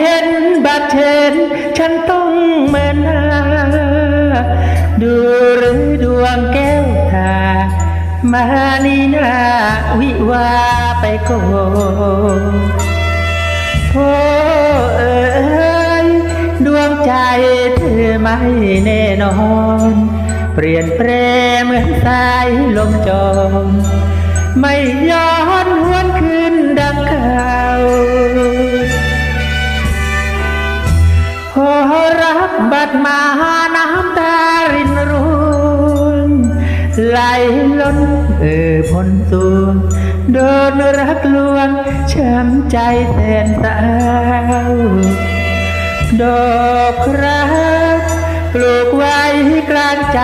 เห็นบาดเห็นฉันต้องเมินหน้าดูหรือดวงแก้วตามาลีนาวิวาไปโกโอ้เอ๋ยดวงใจเธอไม่แน่นอน เปลี่ยนแปรเหมือนสายลมจอมไม่ย้อนหวนคืนดังเก่า รักบัดมาน้ำตารินรุนไหลล้นเอ่อพ้นตัวโดนรักลวงช้ำใจแสนเศร้าดอกรักปลูกไว้กลางใจ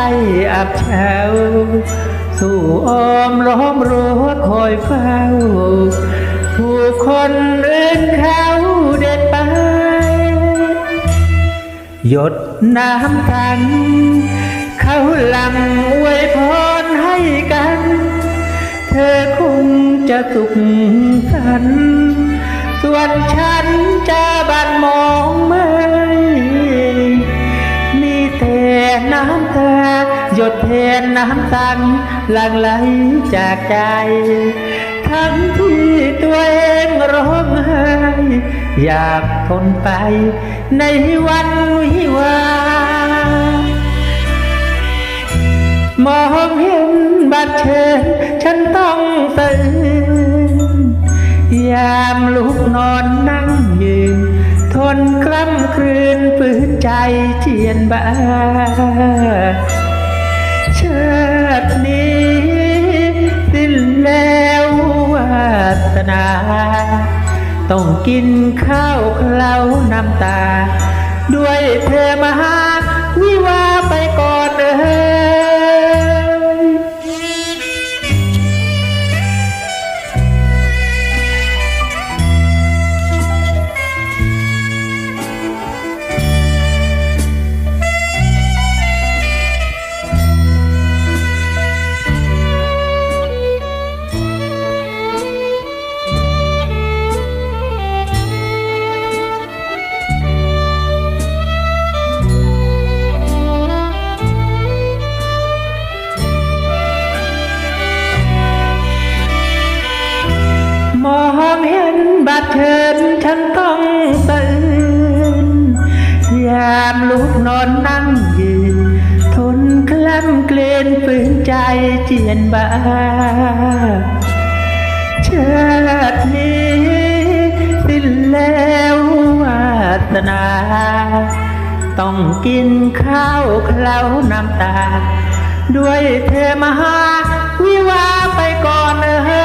อับเฉาสู่อ้อมล้อมรั้วคอยเฝ้า ผู้คน หยดน้ำกัน เขาลำอวยพรให้กัน เธอคงจะสุขสันต์ส่วนฉันจะบันมองไม่มีแต่น้ำตาหยดแทนน้ำตันหลั่งไหลจากใจ ทั้งที่ตัวเองร้อง อยากทนไป ในวันวิวามองเห็นบัตรเชิญฉันต้องตื่นยามลุกนอนนั่งยืน ทนกล้ำครืนฝืนใจเจียนบ้าชาตินี้สิ้นแล้ววาสนา ต้องกินข้าวเคล้าน้ำตา ด้วยเธอมาหา เชิญฉันต้องตื่นยามลุกนอนนั่งยืน ทนคล้ำเกลนฝืนใจเจียนบ้าชาตินี้สิ้นแล้ววาสนา ต้องกินข้าวเคล้าน้ำตา ด้วยเธอมาหาวิวาไปก่อนเอ่ย